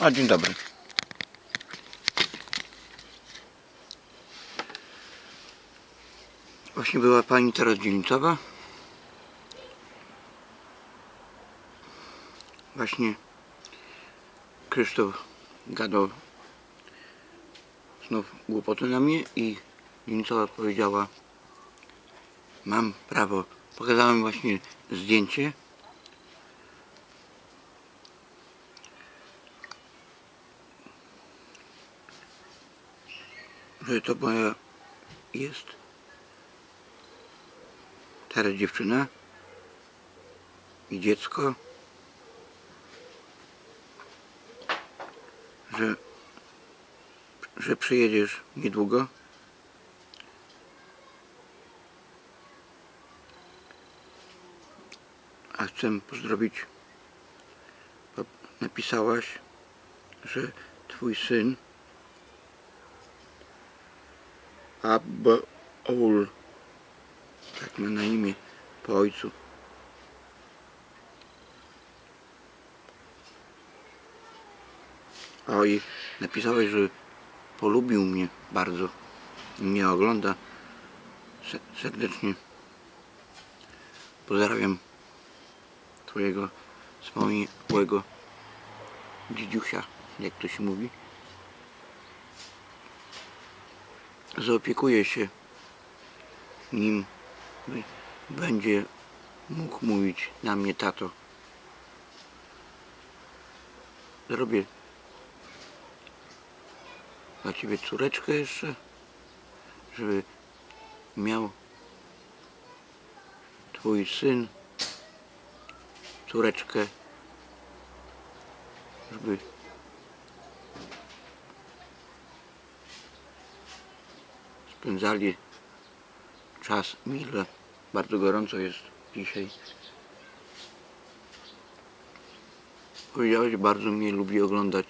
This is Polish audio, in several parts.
A dzień dobry. Właśnie była pani teraz dzielnicowa. Właśnie Krzysztof gadał znów głupoty na mnie i dzielnicowa powiedziała mam prawo. Pokazałem właśnie zdjęcie że to moja jest? Teraz dziewczyna? I dziecko, że, że przyjedziesz niedługo. A chcę pozdrowić, napisałaś, że twój syn Abbaul. Tak ma na imię po ojcu. O i napisałeś, że polubił mnie bardzo. Mnie ogląda. Se- Serdecznie pozdrawiam twojego wspaniałego dzidziusia, jak to się mówi. Zaopiekuję się nim będzie mógł mówić na mnie tato. Zrobię dla ciebie córeczkę jeszcze żeby miał twój syn córeczkę żeby spędzali czas mile. Bardzo gorąco jest dzisiaj. Powiedziałeś, bardzo mnie lubi oglądać.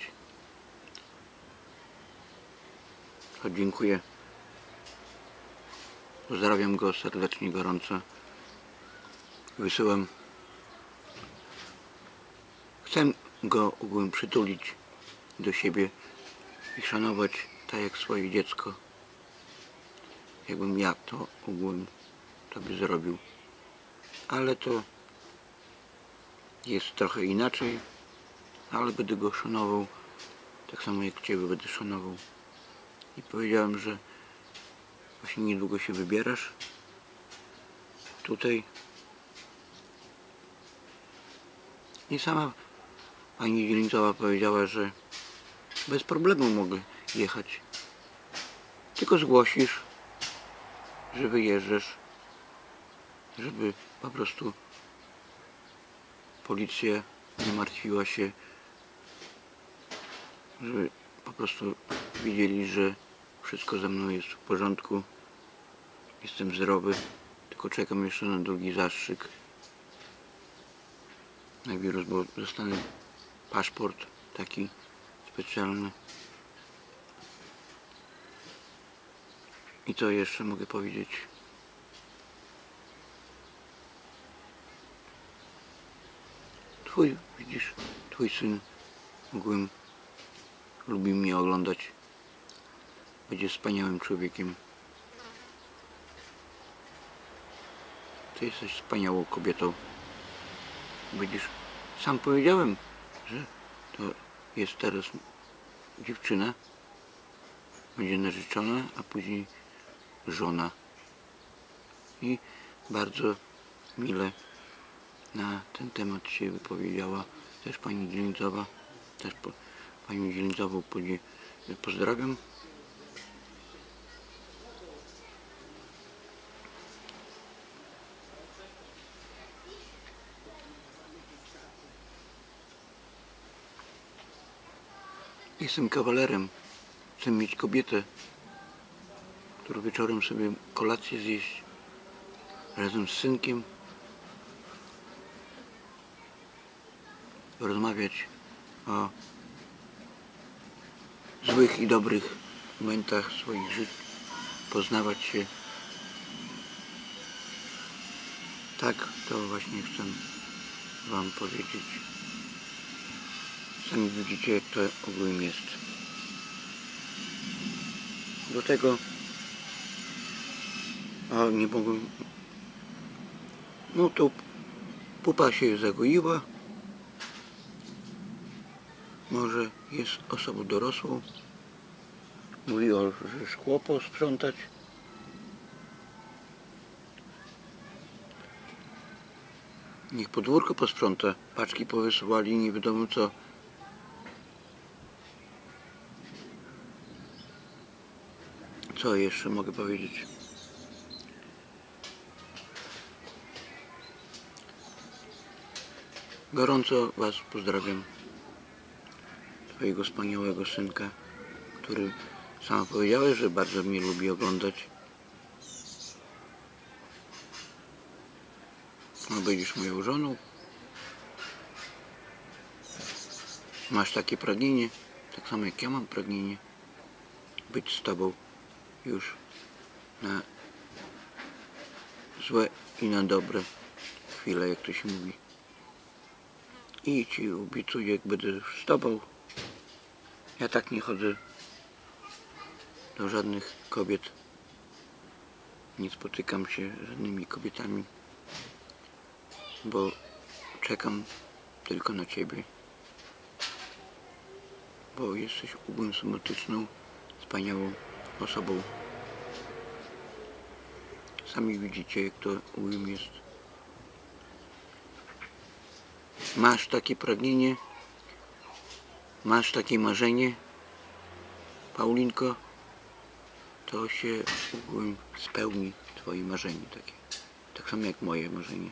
To dziękuję. Pozdrawiam go serdecznie, gorąco. Wysyłam. Chcę go ogółem przytulić do siebie i szanować tak jak swoje dziecko jakbym ja to ogólnie tobie zrobił. Ale to jest trochę inaczej, ale będę go szanował tak samo jak Ciebie będę szanował. I powiedziałem, że właśnie niedługo się wybierasz tutaj. I sama pani dzielnicowa powiedziała, że bez problemu mogę jechać. Tylko zgłosisz że wyjeżdżasz, żeby po prostu policja nie martwiła się, żeby po prostu wiedzieli, że wszystko ze mną jest w porządku, jestem zdrowy, tylko czekam jeszcze na drugi zastrzyk na wirus, bo dostanę paszport taki specjalny. I co jeszcze mogę powiedzieć? Twój, widzisz, twój syn ogółem lubi mnie oglądać. Będzie wspaniałym człowiekiem. Ty jesteś wspaniałą kobietą. Będziesz, sam powiedziałem, że to jest teraz dziewczyna, będzie narzeczona, a później żona. I bardzo mile na ten temat się wypowiedziała też pani dzielnicowa. Też po, panią dzielnicową pozdrawiam. Jestem kawalerem. Chcę mieć kobietę, którą wieczorem sobie kolację zjeść razem z synkiem. Rozmawiać o złych i dobrych momentach swoich żyć. Poznawać się. Tak, to właśnie chcę Wam powiedzieć. Sami widzicie jak to ogółem jest. Do tego a nie mogłem. No to pupa się zagoiła. Może jest osobą dorosłą mówi o, że szkło posprzątać niech podwórko posprząta. Paczki powysuwali nie wiadomo co. Co jeszcze mogę powiedzieć Gorąco Was pozdrawiam. Twojego wspaniałego synka, który sama powiedziałeś, że bardzo mnie lubi oglądać. No będziesz moją żoną. Masz takie pragnienie, tak samo jak ja mam pragnienie być z Tobą już na złe i na dobre chwile, jak to się mówi. I ci obiecuję, jak będę z tobą. Ja tak nie chodzę do żadnych kobiet. Nie spotykam się z żadnymi kobietami, bo czekam tylko na ciebie. Bo jesteś ubym sympatyczną, wspaniałą osobą. Sami widzicie, jak to ubym jest. Masz takie pragnienie, masz takie marzenie, Paulinko, to się ogółem spełni Twoje marzenie takie. Tak samo jak moje marzenie.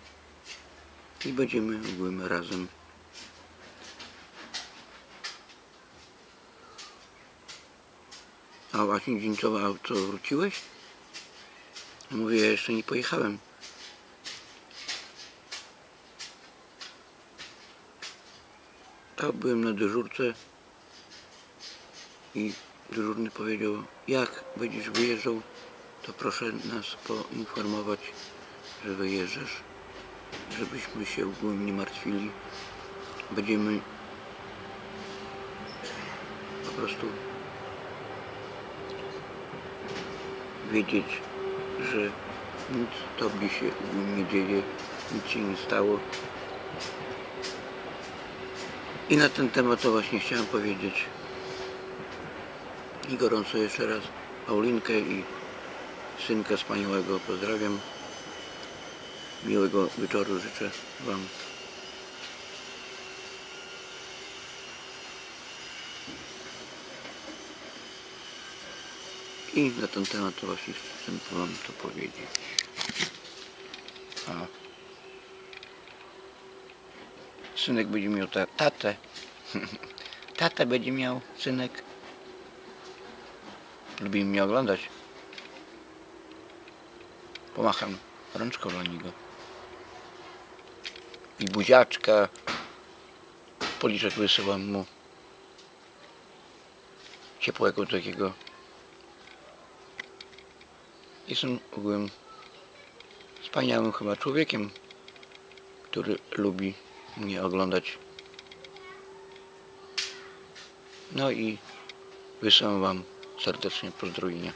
I będziemy ogółem razem. A właśnie Dzińcowa, co, wróciłeś? Mówię, jeszcze nie pojechałem. Tak, byłem na dyżurce i dyżurny powiedział, jak będziesz wyjeżdżał, to proszę nas poinformować, że wyjeżdżasz, żebyśmy się ogólnie nie martwili. Będziemy po prostu wiedzieć, że nic tobie się nie dzieje, nic się nie stało. I na ten temat to właśnie chciałem powiedzieć. I gorąco jeszcze raz Paulinkę i synka wspaniałego pozdrawiam. Miłego wieczoru życzę Wam. I na ten temat to właśnie chcę Wam to powiedzieć. A. Synek będzie miał ta, tatę. Tatę będzie miał synek. Lubi mnie oglądać. Pomacham rączką dla niego. I buziaczka. Policzek wysyłam mu. Ciepłego takiego. Jestem ogółem wspaniałym chyba człowiekiem, który lubi mnie oglądać. No i wysyłam Wam serdecznie pozdrowienia.